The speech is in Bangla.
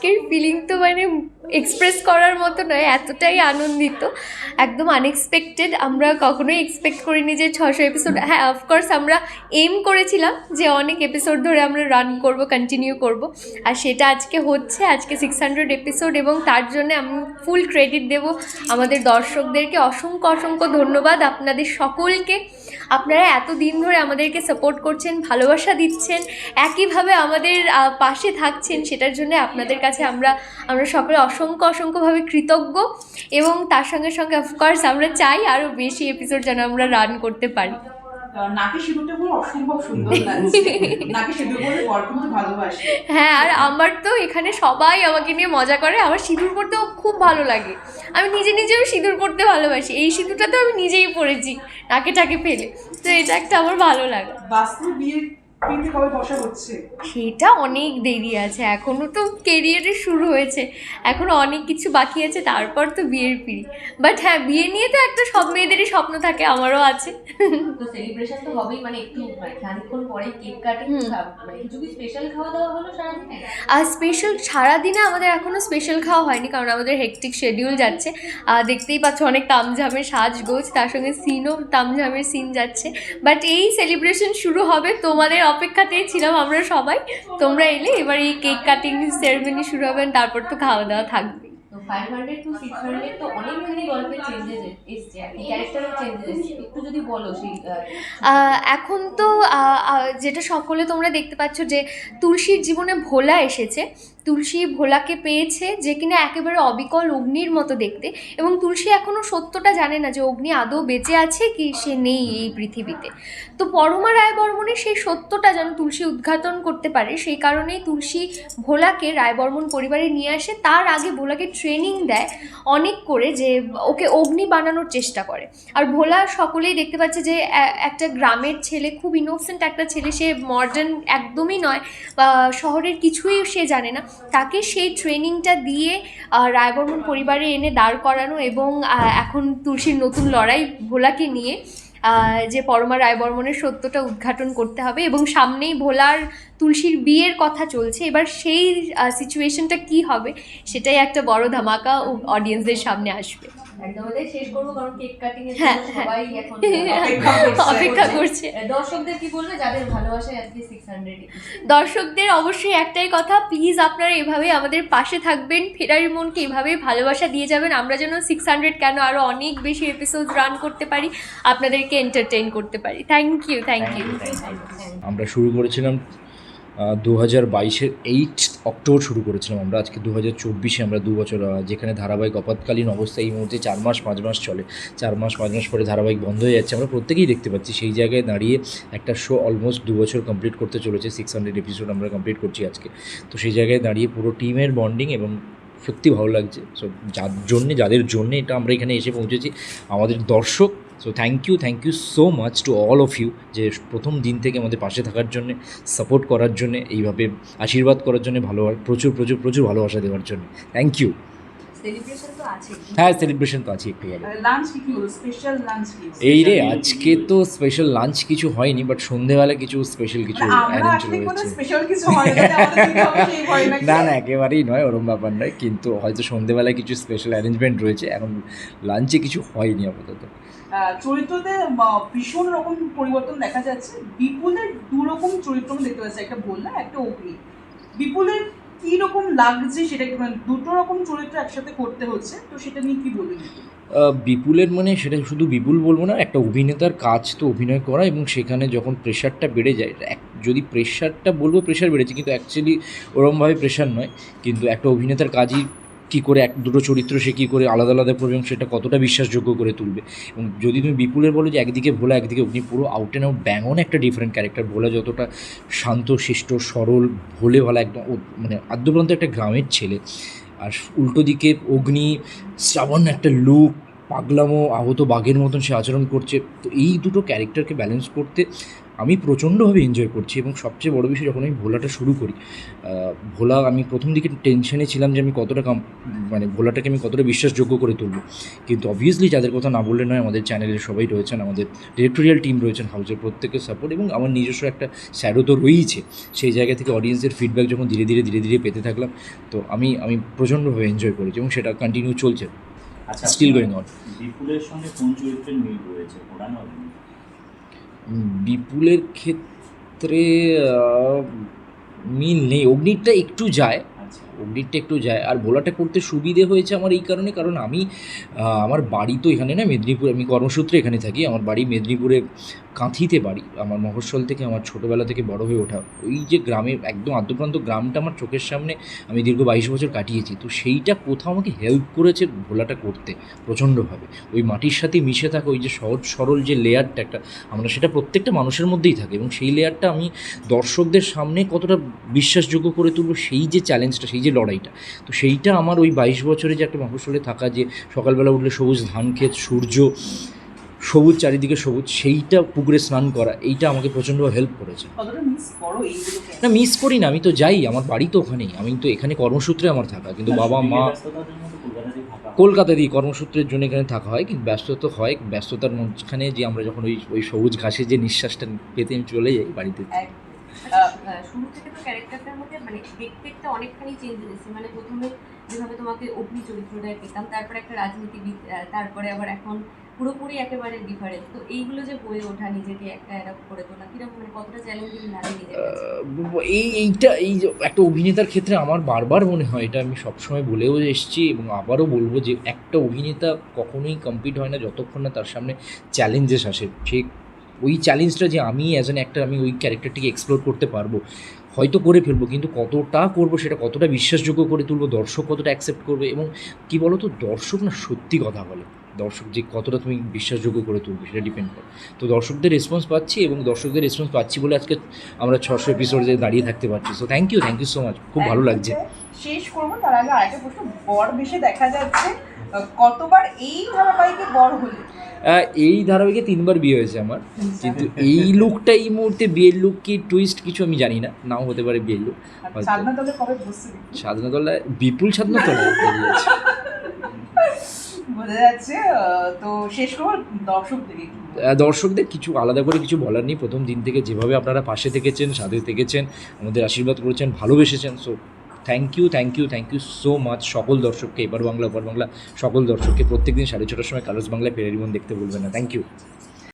আজকের ফিলিং তো মানে এক্সপ্রেস করার মতো নয় এতটাই আনন্দিত একদম আনএক্সপেক্টেড আমরা কখনোই এক্সপেক্ট করিনি যে ছশো এপিসোড হ্যাঁ অফকোর্স আমরা এম করেছিলাম যে অনেক এপিসোড ধরে আমরা রান করব কন্টিনিউ করব। আর সেটা আজকে হচ্ছে আজকে সিক্স হান্ড্রেড এপিসোড এবং তার জন্য আমি ফুল ক্রেডিট দেব আমাদের দর্শকদেরকে। অসংখ্য অসংখ্য ধন্যবাদ। আপনাদের সকলকে আপনারা এত দিন ধরে আমাদেরকে সাপোর্ট করছেন, ভালোবাসা দিচ্ছেন, একইভাবে আমাদের পাশে থাকছেন, সেটার জন্য আপনাদের কাছে আমরা আমরা সকলে অসংখ্য, অসংখ্যভাবে কৃতজ্ঞ এবং তার সঙ্গে সঙ্গে অফকোর্স আমরা চাই আরও বেশি এপিসোড যেন আমরা রান করতে পারি। নাকি সিঁদুরটা পুরো অসম্ভব সুন্দর লাগছে। নাকি সিঁদুর পরে বর ভালোবাসে। হ্যাঁ আর আমার তো এখানে সবাই আমাকে নিয়ে মজা করে। আমার সিঁদুর পরতেও খুব ভালো লাগে। আমি নিজে নিজেও সিঁদুর পরতে ভালোবাসি। এই সিঁদুরটা তো আমি নিজেই পরেছি নাকে টাকে ফেলে। তো এটা একটা আমার ভালো লাগে। বাস্তব বিয়ের পিঠে কবে বসা হচ্ছে। সেটা অনেক দেরি আছে এখনও তো কেরিয়ারে শুরু হয়েছে। এখনও অনেক কিছু বাকি আছে তারপর তো বিয়ের পিড়ি। বাট হ্যাঁ বিয়ে নিয়ে তো একটা সব মেয়েদেরই স্বপ্ন থাকে আমারও আছে। তো সেলিব্রেশন তো হবেই মানে একটু মানে খানিকক্ষণ পরে কেক কাটিং মানে কিছু কি স্পেশাল খাওয়া দাওয়া হলো সারাদিনে? আর স্পেশাল সারাদিনে আমাদের এখনও স্পেশাল খাওয়া হয়নি কারণ আমাদের হেকটিক শেডিউল যাচ্ছে। আর দেখতেই পাচ্ছ অনেক তামঝামের সাজগোজ তার সঙ্গে সিনও তামঝামের সিন যাচ্ছে। বাট এই সেলিব্রেশন শুরু হবে তোমাদের অপেক্ষাতেই ছিলাম আমরা সবাই। তোমরা এলে এবার এই কেক কাটিং সেরেমনি শুরু হবে তারপর তো খাওয়া দাওয়া থাকবে। তো five hundred to six hundred তো অনেকখানি গল্পের চেঞ্জেস এসছে। ক্যারেক্টারের চেঞ্জেস একটু যদি বলো সেই আহ, আহ, এখন তো যেটা সকলে তোমরা দেখতে পাচ্ছ যে তুলসীর জীবনে ভোলা এসেছে। তুলসী ভোলাকে পেয়েছে যে কিনা একেবারে অবিকল অগ্নির মতো দেখতে এবং তুলসী এখনও সত্যটা জানে না যে অগ্নি আদৌ বেঁচে আছে কি সে নেই এই পৃথিবীতে। তো পরমা রায় বর্মনের সেই সত্যটা যেন তুলসী উদ্ঘাটন করতে পারে সেই কারণেই তুলসী ভোলাকে রায়বর্মন পরিবারে নিয়ে আসে। তার আগে ভোলাকে ট্রেনিং দেয় অনেক করে যে ওকে অগ্নি বানানোর চেষ্টা করে। আর ভোলা সকলেই দেখতে পাচ্ছে যে একটা গ্রামের ছেলে, খুব ইনোসেন্ট একটা ছেলে, সে মডার্ন একদমই নয় বা শহরের কিছুই সে জানে না। তাকে সেই ট্রেনিংটা দিয়ে রায়বর্মন পরিবারে এনে দাঁড় করানো এবং এখন তুলসীর নতুন লড়াই ভোলাকে নিয়ে যে পরমা রায়বর্মনের সত্যটা উদ্ঘাটন করতে হবে এবং সামনেই ভোলার তুলসীর বিয়ের কথা চলছে। এবার সেই সিচুয়েশনটা কি হবে সেটাই একটা বড় ধামাকা অডিয়েন্সদের সামনে আসবে। একদম ওটাই শেষ করব কারণ কেক কাটিং এর হ্যাঁ, জন্য হ্যাঁ। সবাই এখন অপেক্ষা করছে। দর্শকদের কি বলবে? যাদের ভালোবাসায় আজকে সিক্স হান্ড্রেড দর্শকদের অবশ্যই একটাই কথা প্লিজ আপনারা এভাবে আমাদের পাশে থাকবেন। ফেরারি মনকে এভাবেই ভালোবাসা দিয়ে যাবেন। আমরা যেন সিক্স হান্ড্রেড কেন আরও অনেক বেশি এপিসোড রান করতে পারি আপনাদেরকে এন্টারটেইন করতে পারি। থ্যাংক ইউ থ্যাংক ইউ আমরা শুরু করেছিলাম দু হাজার বাইশের এইট অক্টোবর শুরু করেছিলাম আমরা। আজকে দু হাজার চব্বিশে আমরা দু বছর যেখানে ধারাবাহিক আপাতকালীন অবস্থা এই মুহূর্তে চার মাস, পাঁচ মাস চলে। চার মাস, পাঁচ মাস পরে ধারাবাহিক বন্ধ হয়ে যাচ্ছে, আমরা প্রত্যেকেই দেখতে পাচ্ছি। সেই জায়গায় দাঁড়িয়ে একটা শো অলমোস্ট দু বছর কমপ্লিট করতে চলেছে সিক্স হান্ড্রেড এপিসোড আমরা কমপ্লিট করছি আজকে। তো সেই জায়গায় দাঁড়িয়ে পুরো টিমের বন্ডিং এবং সত্যি ভালো লাগছে। সো যার জন্যে, যাদের জন্যে এটা আমরা এখানে এসে পৌঁছেছি, আমাদের দর্শক so thank you thank you so much to all of you যে প্রথম দিন থেকে আমাদের পাশে থাকার জন্যে সাপোর্ট করার জন্যে, এইভাবে আশীর্বাদ করার জন্য ভালো প্রচুর প্রচুর প্রচুর ভালোবাসা দেওয়ার জন্য। থ্যাংক ইউ হ্যাঁ সেলিব্রেশন তো আছে একটু এই রে আজকে তো স্পেশাল লাঞ্চ কিছু হয়নি বাট সন্ধেবেলা কিছু স্পেশাল কিছু অ্যারেঞ্জ রয়েছে না? না না একেবারেই নয় ওরম ব্যাপার নয় কিন্তু হয়তো সন্ধেবেলায় কিছু স্পেশাল অ্যারেঞ্জমেন্ট রয়েছে এখন লাঞ্চে কিছু হয়নি আপাতত। চরিত্রতে ভীষণ রকম পরিবর্তন দেখা যাচ্ছে। বিপুলের দু রকম চরিত্র দেখতে পাচ্ছি একটা বললাম একটা অগ্নি। বিপুলের কি রকম লাগছে সেটা মানে দুটো রকম চরিত্র একসাথে করতে হচ্ছে? তো সেটা নিয়ে কি বলবেন বিপুলের মানে সেটা শুধু বিপুল বলব না, একটা অভিনেতার কাজ তো অভিনয় করা এবং সেখানে যখন প্রেশারটা বেড়ে যায় যদি প্রেশারটা বলব প্রেশার বেড়েছে, কিন্তু অ্যাকচুয়ালি ওরমভাবে প্রেশার নয়, কিন্তু একটা অভিনেতার কাজই কী করে এক, দুটো চরিত্র সে কী করে আলাদা আলাদা করবে এবং সেটা কতটা বিশ্বাসযোগ্য করে তুলবে? এবং যদি তুমি বিপুলের বলো যে একদিকে ভোলা, একদিকে অগ্নি, পুরো আউট অ্যান্ড আউট ব্যাঙন একটা ডিফারেন্ট ক্যারেক্টার ভোলা যতটা শান্ত, শিষ্ট, সরল, ভোলে ভালা একদম মানে আদ্যপ্রান্ত একটা গ্রামের ছেলে। আর উল্টো দিকে অগ্নি, শ্রাবণ একটা লুক, পাগলামো, আহত বাঘের মতন সে আচরণ করছে। তো এই দুটো ক্যারেক্টারকে ব্যালেন্স করতে আমি প্রচণ্ডভাবে এনজয় করছি এবং সবচেয়ে বড় বিষয় যখন আমি ভোলাটা শুরু করি ভোলা আমি প্রথম দিকে টেনশনে ছিলাম যে আমি কতটা কাম মানে ভোলাটাকে আমি কতটা বিশ্বাসযোগ্য করে তুলব কিন্তু অবভিয়াসলি যাদের কথা না বললে নয় আমাদের চ্যানেলের সবাই রয়েছেন আমাদের ডিরেক্টোরিয়াল টিম রয়েছেন হাউসের প্রত্যেকের সাপোর্ট এবং আমার নিজস্ব একটা স্যারও তো রয়েইছে সেই জায়গা থেকে অডিয়েন্সের ফিডব্যাক যখন ধীরে ধীরে ধীরে ধীরে পেতে থাকলাম তো আমি আমি প্রচণ্ডভাবে এনজয় করেছি এবং সেটা কন্টিনিউ চলছে আচ্ছা Still going on. বিপুলের সঙ্গে কোন চরিত্রের মিল রয়েছে? বিপুলের ক্ষেত্রে মিল নেই। অগ্নিটা একটু যায়। অগ্নিরটা একটু যায়। আর ভোলাটা করতে সুবিধে হয়েছে আমার এই কারণে, কারণ আমি আমার বাড়ি তো এখানে না, মেদিনীপুর, আমি কর্মসূত্রে এখানে থাকি। আমার বাড়ি মেদিনীপুরে কাঁথিতে বাড়ি। আমার মফস্বল থেকে আমার ছোটোবেলা থেকে বড় হয়ে ওঠা। ওই যে গ্রামে একদম আদ্যপ্রান্ত গ্রামটা আমার চোখের সামনে আমি দীর্ঘ বাইশ বছর কাটিয়েছি। তো সেইটা কোথাও আমাকে হেল্প করেছে ভোলাটা করতে প্রচণ্ডভাবে। ওই মাটির সাথে মিশে থাকা ওই যে সহজ, সরল যে লেয়ারটা একটা, আমরা সেটা প্রত্যেকটা মানুষের মধ্যেই থাকে। এবং সেই লেয়ারটা আমি দর্শকদের সামনে কতটা বিশ্বাসযোগ্য করে তুলবো, সেই যে চ্যালেঞ্জটা সেই যে লড়াইটা। তো সেইটা আমার ওই বাইশ বছরে যে একটা মফস্বলে থাকা যে সকালবেলা উঠলে সবুজ ধান ক্ষেত সূর্য সবুজ চারিদিকে সবুজ সেইটা পুকুরে স্নান করা এইটা আমাকে প্রচণ্ড হেল্প করেছে। না মিস করি না আমি তো যাই আমার বাড়ি তো ওখানেই আমি তো এখানে কর্মসূত্রে আমার থাকা কিন্তু বাবা মা তো হয়। কলকাতা দিয়ে কর্মসূত্রের জন্য এখানে থাকা হয় কিন্তু ব্যস্ততা হয় ব্যস্ততার মাঝখানে যে আমরা যখন ওই ওই সবুজ ঘাসে যে নিঃশ্বাসটা পেতে আমি চলে যাই বাড়িতে। আচ্ছা, শুরু থেকে তো ক্যারেক্টারটার মধ্যে মানে দেখতে একটা অনেকখানি চেঞ্জ এসেছে মানে প্রথমে যেভাবে তোমাকে অগ্নি চরিত্রটায় পেতাম তারপরে একটা রাজনীতিবিদ তারপরে আবার এখন পুরোপুরি একেবারে ডিফারেন্ট তো এইগুলো যে হয়ে ওঠা নিজেকে একটা অ্যাডাপ্ট করে তোলা কীরকম মানে কতটা চ্যালেঞ্জিং লাগে এই এইটা এই যে একটা অভিনেতার ক্ষেত্রে আমার বারবার মনে হয় এটা আমি সবসময় বলেও এসেছি এবং আবারও বলব যে একটা অভিনেতা কখনোই কমপ্লিট হয় না যতক্ষণ না তার সামনে চ্যালেঞ্জেস আসে। ঠিক ওই চ্যালেঞ্জটা যে আমি অ্যাজ অ্যান অ্যাক্টার আমি ওই ক্যারেক্টারটিকে এক্সপ্লোর করতে পারব হয়তো করে ফেলব কিন্তু কতটা করব সেটা কতটা বিশ্বাসযোগ্য করে তুলবো দর্শক কতটা অ্যাকসেপ্ট করবে এবং কি বলো তো দর্শক না সত্যি কথা বলে। দর্শক যে কতটা তুমি বিশ্বাসযোগ্য করে তুলবে সেটা ডিপেন্ড করে। তো দর্শকদের রেসপন্স পাচ্ছি এবং দর্শকদের রেসপন্স পাচ্ছি বলে আজকে আমরা ছশো এপিসোডে দাঁড়িয়ে থাকতে পারছি। So thank you thank you so much খুব ভালো লাগছে। শেষ করব তার আগে আরেকটা প্রশ্ন। বর বেশে দেখা যাচ্ছে কতবার এই ধারাবাহিকে বর হলে? এই ধারাবাহিকে তিনবার বিয়ে হয়েছে আমার। কিন্তু এই লুকটা এই মুহূর্তে বিয়ের লুক কি টুইস্ট কিছু আমি জানি না। নাও হতে পারে বিয়ের লুক। আর সাধনা দলে কবে বসছে দেখি? স্বাধীনতলায় বিপুল বেরিয়েছে বোঝা যাচ্ছে তো শেষ করব দর্শক দর্শকদের কিছু আলাদা করে কিছু বলার নেই। প্রথম দিন থেকে যেভাবে আপনারা পাশে থেকেছেন সাথে থেকেছেন আমাদের আশীর্বাদ করেছেন ভালোবেসেছেন so thank you thank you thank you so much সকল দর্শককে এবার বাংলা ওপার বাংলা, সকল দর্শককে প্রত্যেকদিন সাড়ে ছটার সময় কালোস বাংলায় ফেরারি মন দেখতে বলবেন না। Thank you